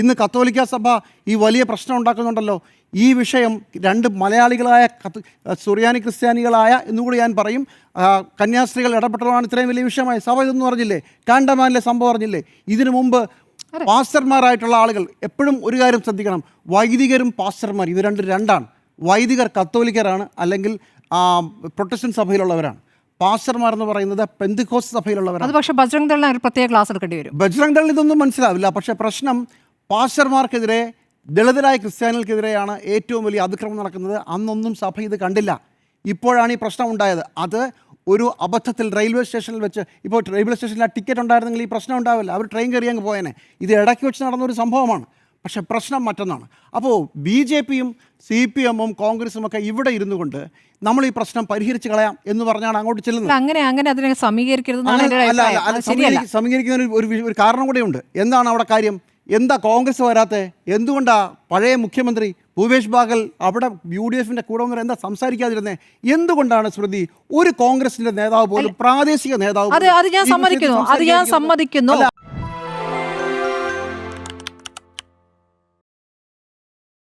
ഇന്ന് കത്തോലിക്ക സഭ ഈ വലിയ പ്രശ്നം ഉണ്ടാക്കുന്നുണ്ടല്ലോ. ഈ വിഷയം രണ്ട് മലയാളികളായ കത്ത് സുറിയാനി ക്രിസ്ത്യാനികളായ എന്നുകൂടി ഞാൻ പറയും. കന്യാസ്ത്രീകൾ ഇടപെട്ടതാണ് ഇത്രയും വലിയ വിഷയമായി. സഭ ഇതൊന്നും പറഞ്ഞില്ലേ കാണ്ടമാനിലെ സംഭവം അറിഞ്ഞില്ലേ? ഇതിനു മുമ്പ് പാസ്റ്റർമാരായിട്ടുള്ള ആളുകൾ എപ്പോഴും ഒരു കാര്യം ശ്രദ്ധിക്കണം. വൈദികരും പാസ്റ്റർമാർ ഇത് രണ്ട് രണ്ടാണ്. വൈദികർ കത്തോലിക്കരാണ് അല്ലെങ്കിൽ പ്രൊട്ടസ്റ്റൻ പ്രൊട്ടസ്റ്റന്റ് സഭയിലുള്ളവരാണ്. പാസ്റ്റർമാർ എന്ന് പറയുന്നത് പെന്തിക്കോസ് സഭയിലുള്ളവരാണ്. പക്ഷേ ബജ്രംഗ് ദളിന് പ്രത്യേക ക്ലാസ് എടുക്കേണ്ടി വരും. ബജ്രംഗ് ദൾ ഇതൊന്നും മനസ്സിലാവില്ല. പക്ഷേ പ്രശ്നം പാസ്റ്റർമാർക്കെതിരെ ദളിതരായ ക്രിസ്ത്യാനികൾക്കെതിരെയാണ് ഏറ്റവും വലിയ അതിക്രമം നടക്കുന്നത്. അന്നൊന്നും സഭ ഇത് കണ്ടില്ല. ഇപ്പോഴാണ് ഈ പ്രശ്നം ഉണ്ടായത്. അത് ഒരു അബദ്ധത്തിൽ റെയിൽവേ സ്റ്റേഷനിൽ വെച്ച് ഇപ്പോൾ റെയിൽവേ സ്റ്റേഷനിൽ ആ ടിക്കറ്റ് ഉണ്ടായിരുന്നെങ്കിൽ ഈ പ്രശ്നം ഉണ്ടാവില്ല. അവർ ട്രെയിൻ കയറി അങ്ങ് പോയേനെ. ഇത് ഇടയ്ക്ക് വെച്ച് നടന്ന ഒരു സംഭവമാണ്. പക്ഷേ പ്രശ്നം മറ്റൊന്നാണ്. അപ്പോൾ ബി ജെ പിയും സി പി എമ്മും കോൺഗ്രസും ഒക്കെ ഇവിടെ ഇരുന്നു കൊണ്ട് നമ്മൾ ഈ പ്രശ്നം പരിഹരിച്ച് കളയാം എന്ന് പറഞ്ഞാണ് അങ്ങോട്ട് ചെല്ലുന്നത്. അങ്ങനെ അങ്ങനെ അതിനെ സമീകരിക്കരുത് സമീകരിക്കുന്നതിന് ഒരു കാരണം ഒരു കാരണം കൂടെയുണ്ട് എന്താണ് അവിടെ കാര്യം? എന്താ കോൺഗ്രസ് വരാത്തത് എന്തുകൊണ്ടാണ് പഴയ മുഖ്യമന്ത്രി ഭൂപേഷ് ബാഗൽ അവിടെ യു ഡി എഫിന്റെ കൂടെ വന്നവർ എന്താ സംസാരിക്കാതിരുന്നത് എന്തുകൊണ്ടാണ് സ്മൃതി ഒരു കോൺഗ്രസിന്റെ നേതാവ് പോലും പ്രാദേശിക നേതാവ് അത് ഞാൻ സമ്മതിക്കുന്നു അത് ഞാൻ സമ്മതിക്കുന്നു.